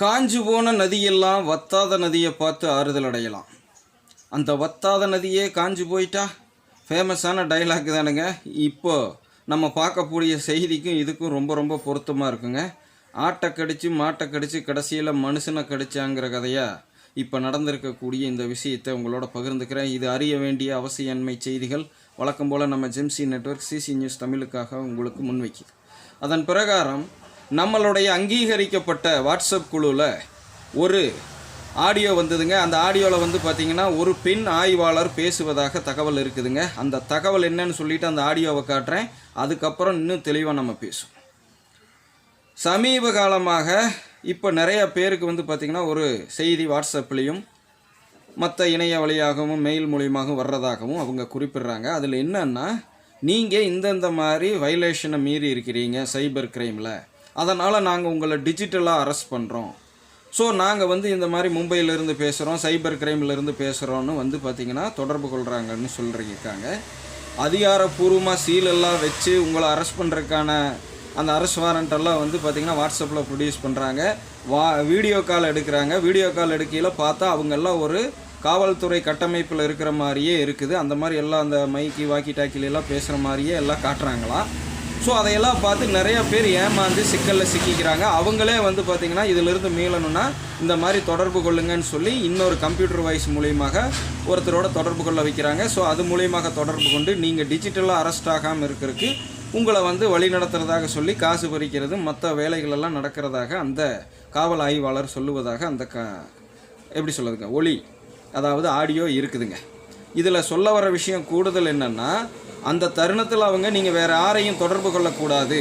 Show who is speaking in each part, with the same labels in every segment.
Speaker 1: காஞ்சு போன நதியெல்லாம் வத்தாத நதியை பார்த்து ஆறுதல் அடையலாம். அந்த வத்தாத நதியே காஞ்சு போயிட்டா? ஃபேமஸான டைலாக் தானுங்க. இப்போ நம்ம பார்க்கக்கூடிய செய்திக்கும் இதுக்கும் ரொம்ப ரொம்ப பொருத்தமாக இருக்குங்க. ஆட்டை கடிச்சு மாட்டை கடிச்சு கடைசியில் மனுஷனை கடிச்சாங்கிற கதையாக இப்போ நடந்திருக்கக்கூடிய இந்த விஷயத்தை உங்களோட பகிர்ந்துக்கிறேன். இது அறிய வேண்டிய அவசியன்மை செய்திகள். வழக்கம் போல் நம்ம ஜெம்சி நெட்வொர்க் சிசி நியூஸ் தமிழுக்காக உங்களுக்கு முன்வைக்குது அதன் பிரகாரம் நம்மளுடைய அங்கீகரிக்கப்பட்ட வாட்ஸ்அப் குழுவில் ஒரு ஆடியோ வந்ததுங்க. அந்த ஆடியோவில் வந்து பார்த்தீங்கன்னா ஒரு பெண் ஆய்வாளர் பேசுவதாக தகவல் இருக்குதுங்க. அந்த தகவல் என்னன்னு சொல்லிட்டு அந்த ஆடியோவை காட்டுறேன். அதுக்கப்புறம் இன்னும் தெளிவாக நம்ம பேசுவோம். சமீப காலமாக இப்போ நிறைய பேருக்கு வந்து பார்த்திங்கன்னா ஒரு செய்தி வாட்ஸ்அப்லேயும் மற்ற இணைய வழியாகவும் மெயில் மூலியமாகவும் வர்றதாகவும் அவங்க குறிப்பிடுறாங்க. அதில் என்னன்னா நீங்கள் இந்தந்த மாதிரி வைலேஷனை மீறி இருக்கிறீங்க சைபர் கிரைமில் அதனால் நாங்கள் உங்களை டிஜிட்டலாக அரெஸ்ட் பண்ணுறோம் ஸோ நாங்கள் வந்து இந்த மாதிரி மும்பையிலேருந்து பேசுகிறோம் சைபர் கிரைம்லேருந்து பேசுகிறோன்னு வந்து பார்த்திங்கன்னா தொடர்பு கொள்கிறாங்கன்னு சொல்லியிருக்காங்க அதிகாரப்பூர்வமாக சீலெல்லாம் வச்சு உங்களை அரெஸ்ட் பண்ணுறதுக்கான அந்த அரெஸ்ட் வாரண்ட்டெல்லாம் வந்து பார்த்திங்கன்னா வாட்ஸ்அப்பில் ப்ரொடியூஸ் பண்ணுறாங்க வா வீடியோ கால் எடுக்கிறாங்க. வீடியோ கால் எடுக்கையில் பார்த்தா அவங்கெல்லாம் ஒரு காவல்துறை கட்டமைப்பில் இருக்கிற மாதிரியே இருக்குது. அந்த மாதிரி எல்லாம் அந்த மைக்கி வாக்கி டாக்கில எல்லாம் பேசுகிற மாதிரியே எல்லாம் காட்டுறாங்களாம் ஸோ அதையெல்லாம் பார்த்து நிறைய பேர் ஏமாந்து சிக்கலில் சிக்கிக்கிறாங்க. அவங்களே வந்து பார்த்திங்கன்னா இதிலிருந்து மீளணும்னா இந்த மாதிரி தொடர்பு கொள்ளுங்கன்னு சொல்லி இன்னொரு கம்ப்யூட்டர் வாய்ஸ் மூலியமாக ஒருத்தரோட தொடர்பு கொள்ள வைக்கிறாங்க. ஸோ அது மூலியமாக தொடர்பு கொண்டு நீங்கள் டிஜிட்டலாக அரெஸ்ட் ஆகாமல் இருக்கிறதுக்கு உங்களை வந்து வழி நடத்துறதாக சொல்லி காசு பறிக்கிறது மற்ற வேலைகளெல்லாம் நடக்கிறதாக அந்த காவல் ஆய்வாளர் சொல்லுவதாக அந்த க எப்படி சொல்லுதுங்க ஒளி அதாவது ஆடியோ இருக்குதுங்க. இதில் சொல்ல வர விஷயம் கூடுதல் என்னென்னா அந்த தருணத்தில் அவங்க நீங்கள் வேறு யாரையும் தொடர்பு கொள்ளக்கூடாது.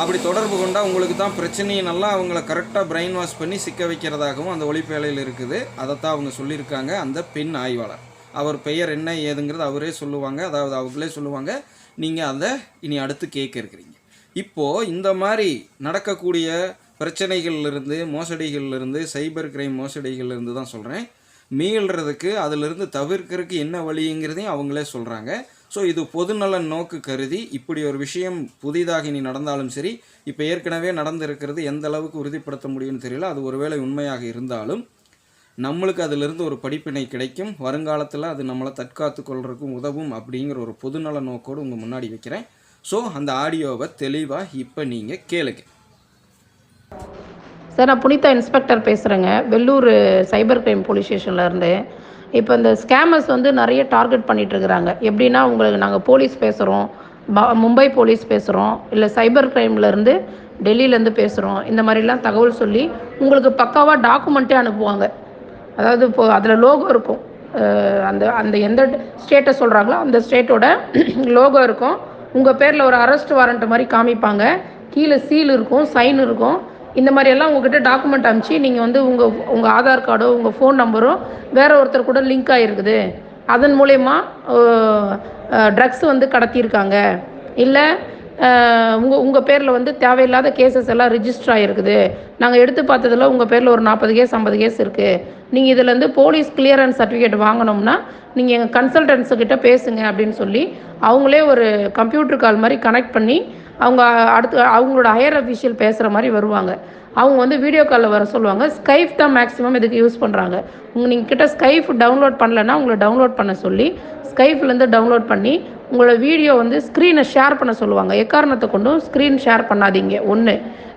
Speaker 1: அப்படி தொடர்பு கொண்டால் உங்களுக்கு தான் பிரச்சனையை நல்லா அவங்கள கரெக்டாக பிரெயின் வாஷ் பண்ணி சிக்க வைக்கிறதாகவும் அந்த ஒளிப்பேலையில் இருக்குது. அதைத்தான் அவங்க சொல்லியிருக்காங்க. அந்த பெண் ஆய்வாளர். அவர் பெயர் என்ன ஏதுங்கிறது அவரே சொல்லுவாங்க. அதாவது அவங்களே சொல்லுவாங்க. நீங்கள் அதை இனி அடுத்து கேட்க இருக்கிறீங்க. இப்போது இந்த மாதிரி நடக்கக்கூடிய பிரச்சனைகள்லேருந்து மோசடிகள்லேருந்து சைபர் கிரைம் மோசடிகள்லேருந்து தான் சொல்கிறேன் மீள்றதுக்கு அதிலிருந்து தவிர்க்கிறதுக்கு என்ன வழிங்கிறதையும் அவங்களே சொல்கிறாங்க ஸோ இது பொதுநலன் நோக்கு கருதி இப்படி ஒரு விஷயம் புதிதாக இனி நடந்தாலும் சரி இப்போ ஏற்கனவே நடந்திருக்கிறது எந்த அளவுக்கு உறுதிப்படுத்த முடியும்னு தெரியல. அது ஒருவேளை உண்மையாக இருந்தாலும் நம்மளுக்கு அதிலிருந்து ஒரு படிப்பினை கிடைக்கும். வருங்காலத்தில் அது நம்மளை தற்காத்து கொள்றதுக்கும் உதவும் அப்படிங்கிற ஒரு பொதுநல நோக்கோடு உங்கள் முன்னாடி வைக்கிறேன். ஸோ அந்த ஆடியோவை தெளிவாக இப்போ நீங்கள் கேளுங்க.
Speaker 2: சார் நான் புனிதா இன்ஸ்பெக்டர் பேசுகிறேங்க வெள்ளூர் சைபர் கிரைம் போலீஸ் ஸ்டேஷனில் இருந்து இப்போ இந்த ஸ்கேமர்ஸ் வந்து நிறைய டார்கெட் பண்ணிகிட்ருக்குறாங்க இருக்கிறாங்க எப்படின்னா உங்களுக்கு நாங்கள் போலீஸ் பேசுகிறோம் மும்பை போலீஸ் பேசுகிறோம் இல்லை சைபர் க்ரைம்லேருந்து டெல்லியிலேருந்து பேசுகிறோம் இந்த மாதிரிலாம் தகவல் சொல்லி உங்களுக்கு பக்காவாக டாக்குமெண்ட்டே அனுப்புவாங்க. அதாவது இப்போ அதில் லோகோ இருக்கும். அந்த அந்த எந்த ஸ்டேட்டை சொல்கிறாங்களோ அந்த ஸ்டேட்டோட லோகோ இருக்கும். உங்கள் பேரில் ஒரு அரெஸ்ட் வாரண்ட் மாதிரி காமிப்பாங்க. கீழே சீல் இருக்கும் சைன் இருக்கும். இந்த மாதிரி எல்லாம் உங்ககிட்ட டாக்குமெண்ட் அனுப்பிச்சு நீங்கள் வந்து உங்கள் உங்கள் ஆதார் கார்டோ உங்கள் ஃபோன் நம்பரோ வேற ஒருத்தர் கூட லிங்க் ஆகிருக்குது அதன் மூலயமா ட்ரக்ஸ் வந்து கடத்தியிருக்காங்க. இல்லை உங்கள் உங்கள் பேரில் வந்து தேவையில்லாத கேசஸ் எல்லாம் ரிஜிஸ்டர் ஆகிருக்குது நாங்கள் எடுத்து பார்த்ததுல உங்கள் பேரில் ஒரு நாற்பது கேஸ் ஐம்பது கேஸ் இருக்குது நீங்கள் இதுலேருந்து போலீஸ் கிளியரன்ஸ் சர்டிஃபிகேட் வாங்கணும்னா நீங்கள் எங்கள் கன்சல்டன்ஸுக்கிட்ட பேசுங்க அப்படின்னு சொல்லி அவங்களே ஒரு கம்ப்யூட்டர் கால் மாதிரி கனெக்ட் பண்ணி அவங்க அடுத்து அவங்களோட ஹையர் அஃபிஷியல் பேசுகிற மாதிரி வருவாங்க. அவங்க வந்து வீடியோ காலில் வர சொல்லுவாங்க. ஸ்கைப் தான் மேக்ஸிமம் இதுக்கு யூஸ் பண்ணுறாங்க உங்கள் நீங்கள் கிட்ட ஸ்கைப் டவுன்லோட் பண்ணலைன்னா உங்களை டவுன்லோட் பண்ண சொல்லி ஸ்கைப்லேருந்து டவுன்லோட் பண்ணி உங்களோட வீடியோ வந்து ஸ்க்ரீனை ஷேர் பண்ண சொல்லுவாங்க. எக்காரணத்தை கொண்டும் ஸ்க்ரீன் ஷேர் பண்ணாதீங்க. ஒன்று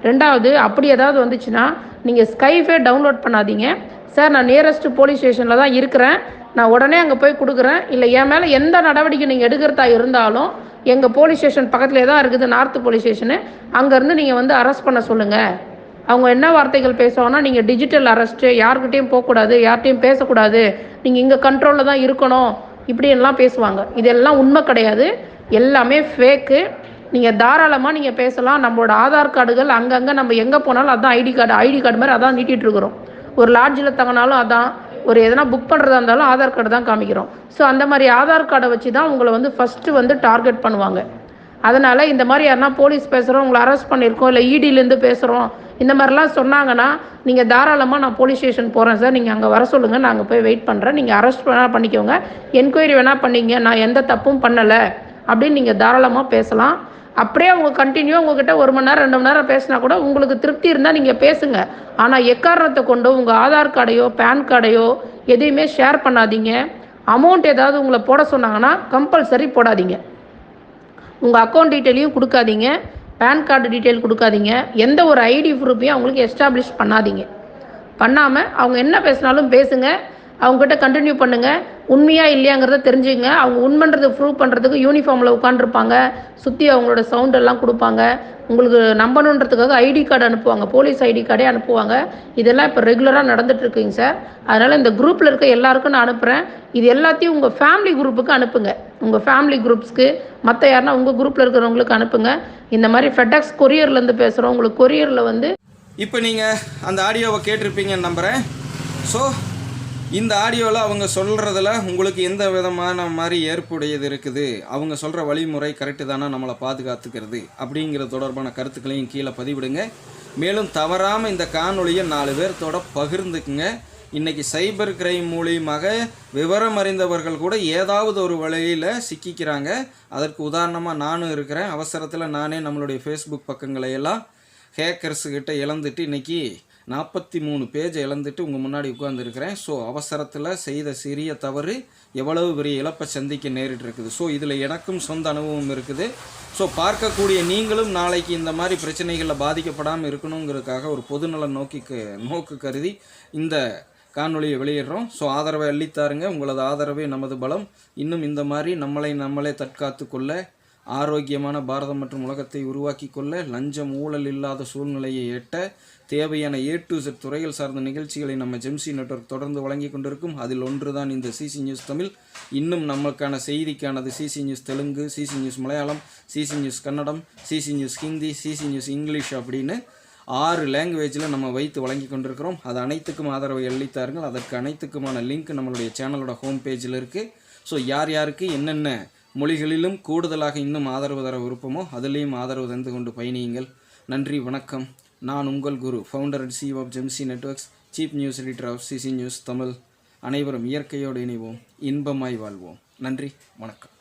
Speaker 2: ரெண்டாவது அப்படி ஏதாவது வந்துச்சுன்னா நீங்கள் ஸ்கைஃபே டவுன்லோட் பண்ணாதீங்க. சார் நான் நியரஸ்ட் போலீஸ் ஸ்டேஷனில் தான் இருக்கிறேன். நான் உடனே அங்கே போய் கொடுக்குறேன். இல்லை என் மேலே எந்த நடவடிக்கை நீங்கள் எடுக்கிறதா இருந்தாலும் எங்கள் போலீஸ் ஸ்டேஷன் பக்கத்துலேயே தான் இருக்குது நார்த்து போலீஸ் ஸ்டேஷனு அங்கேருந்து நீங்கள் வந்து அரெஸ்ட் பண்ண சொல்லுங்கள் அவங்க என்ன வார்த்தைகள் பேசுவாங்கன்னா நீங்கள் டிஜிட்டல் அரெஸ்ட்டு யார்கிட்டையும் போகக்கூடாது யார்கிட்டையும் பேசக்கூடாது. நீங்கள் இங்கே கண்ட்ரோலில் தான் இருக்கணும் இப்படியெல்லாம் பேசுவாங்க. இதெல்லாம் உண்மை கிடையாது. எல்லாமே ஃபேக்கு நீங்கள் தாராளமாக நீங்கள் பேசலாம். நம்மளோட ஆதார் கார்டுகள் அங்கங்கே நம்ம எங்கே போனாலும் அதான் ஐடி கார்டு ஐடி கார்டு மாதிரி அதான் நீட்டிகிட்டு இருக்கிறோம். ஒரு லாட்ஜில் தங்கினாலும் அதான். ஒரு எதனா புக் பண்ணுறதா இருந்தாலும் ஆதார் கார்டு தான் காமிக்கிறோம். ஸோ அந்த மாதிரி ஆதார் கார்டை வச்சு தான் உங்களை வந்து ஃபஸ்ட்டு வந்து டார்கெட் பண்ணுவாங்க. அதனால் இந்த மாதிரி யாருனா போலீஸ் பேசுகிறோம் உங்களை அரெஸ்ட் பண்ணியிருக்கோம் இல்லை இடியிலேருந்து பேசுகிறோம் இந்த மாதிரிலாம் சொன்னாங்கன்னா நீங்கள் தாராளமாக நான் போலீஸ் ஸ்டேஷன் போகிறேன் சார் நீங்கள் அங்கே வர சொல்லுங்கள் நான் அங்கே போய் வெயிட் பண்ணுறேன் நீங்கள் அரெஸ்ட் வேணால் பண்ணிக்கோங்க. என்கொயரி வேணால் பண்ணிங்க. நான் எந்த தப்பும் பண்ணலை அப்படின்னு நீங்கள் தாராளமாக பேசலாம். அப்படியே அவங்க கண்டினியூ உங்ககிட்ட ஒரு மணி நேரம் ரெண்டு மணி நேரம் பேசினா கூட உங்களுக்கு திருப்தி இருந்தால் நீங்கள் பேசுங்க. ஆனால் எக்காரணத்தை கொண்டு உங்கள் ஆதார் கார்டையோ பேன் கார்டையோ எதையுமே ஷேர் பண்ணாதீங்க. அமௌண்ட் ஏதாவது உங்களை போட சொன்னாங்கன்னா கம்பல்சரி போடாதீங்க. உங்கள் அக்கௌண்ட் டீட்டெயிலையும் கொடுக்காதீங்க. பேன் கார்டு டீட்டெயில் கொடுக்காதீங்க. எந்த ஒரு ஐடி ப்ரூஃபையும் அவங்களுக்கு எஸ்டாப்ளிஷ் பண்ணாதீங்க. பண்ணாமல் அவங்க என்ன பேசினாலும் பேசுங்கள் அவங்ககிட்ட கண்டினியூ பண்ணுங்கள் உண்மையாக இல்லையாங்கிறத தெரிஞ்சுங்க. அவங்க உண்மைன்றதை ப்ரூவ் பண்ணுறதுக்கு யூனிஃபார்மில் உட்காந்துருப்பாங்க சுற்றி அவங்களோட சவுண்ட் எல்லாம் கொடுப்பாங்க. உங்களுக்கு நம்பணுன்றதுக்காக ஐடி கார்டு அனுப்புவாங்க. போலீஸ் ஐடி கார்டே அனுப்புவாங்க. இதெல்லாம் இப்போ ரெகுலராக நடந்துட்டுருக்குங்க சார் அதனால் இந்த குரூப்பில் இருக்க எல்லாருக்கும் நான் அனுப்புகிறேன் இது எல்லாத்தையும் உங்கள் ஃபேமிலி குரூப்புக்கு அனுப்புங்க. உங்கள் ஃபேமிலி குரூப்ஸ்க்கு மற்ற யாருன்னா உங்கள் குரூப்பில் இருக்கிறவங்களுக்கு அனுப்புங்க. இந்த மாதிரி ஃபெடெக்ஸ் கொரியர்லேருந்து பேசுகிறோம் உங்களுக்கு கொரியரில் வந்து
Speaker 1: இப்போ நீங்கள் அந்த ஆடியோவை கேட்டிருப்பீங்கன்னு நம்புகிறேன் ஸோ இந்த ஆடியோவில் அவங்க சொல்கிறதுல உங்களுக்கு எந்த விதமான மாதிரி ஏற்புடையது இருக்குது? அவங்க சொல்கிற வழிமுறை கரெக்டு தானே நம்மளை பாதுகாத்துக்கிறது? அப்படிங்கிற தொடர்பான கருத்துக்களையும் கீழே பதிவிடுங்க. மேலும் தவறாமல் இந்த காணொலியை நாலு பேர்த்தோட பகிர்ந்துக்குங்க. இன்றைக்கி சைபர் கிரைம் மூலியமாக விவரம் அறிந்தவர்கள் கூட ஏதாவது ஒரு வழியில் சிக்கிக்கிறாங்க. அதற்கு உதாரணமாக நானும் இருக்கிறேன். அவசரத்தில் நானே நம்மளுடைய ஃபேஸ்புக் பக்கங்களை எல்லாம் ஹேக்கர்ஸுக்கிட்ட இழந்துட்டு இன்றைக்கி நாற்பத்தி மூணு பேஜ் இழந்துட்டு உங்கள் முன்னாடி உட்காந்துருக்கிறேன் ஸோ அவசரத்தில் செய்த சிறிய தவறு எவ்வளவு பெரிய இழப்பை சந்திக்க நேரிட்டு இருக்குது. ஸோ இதில் எனக்கும் சொந்த அனுபவம் இருக்குது. ஸோ பார்க்கக்கூடிய நீங்களும் நாளைக்கு இந்த மாதிரி பிரச்சனைகளில் பாதிக்கப்படாமல் இருக்கணுங்கிறதுக்காக ஒரு பொதுநல நோக்கி நோக்கு கருதி இந்த காணொலியை வெளியிடுறோம். ஸோ ஆதரவை அள்ளித்தாருங்க. உங்களது ஆதரவே நமது பலம். இன்னும் இந்த மாதிரி நம்மளை நம்மளே தற்காத்து கொள்ள ஆரோக்கியமான பாரதம் மற்றும் உலகத்தை உருவாக்கி கொள்ள லஞ்சம் ஊழல் இல்லாத சூழ்நிலையை எட்ட தேவையான ஏ டு செட் துறைகள் சார்ந்த நிகழ்ச்சிகளை நம்ம ஜெம்சி நெட்வொர்க் தொடர்ந்து வழங்கி கொண்டிருக்கும். அதில் ஒன்றுதான் இந்த சிசி நியூஸ் தமிழ். இன்னும் நமக்கான செய்திக்கானது CC news Telugu CC news Malayalam CC news Kannada CC news Hindi CC news English அப்படின்னு ஆறு லாங்குவேஜில் நம்ம வைத்து வழங்கி கொண்டிருக்கிறோம். அது அனைத்துக்கும் ஆதரவை அளித்தார்கள். அதற்கு அனைத்துக்குமான லிங்க் நம்மளுடைய சேனலோட ஹோம் பேஜில் இருக்குது ஸோ யார் யாருக்கு என்னென்ன மொழிகளிலும் கூடுதலாக இன்னும் ஆதரவு தர விருப்பமோ அதிலேயும் ஆதரவு தந்து கொண்டு பயணியுங்கள். நன்றி வணக்கம். நான் உங்கள் Guru founder and CEO of Jemsi networks chief news editor of CC news Tamil அனைவரும் இயற்கையோடு இணைவோம். இன்பமாய் வாழ்வோம். நன்றி வணக்கம்.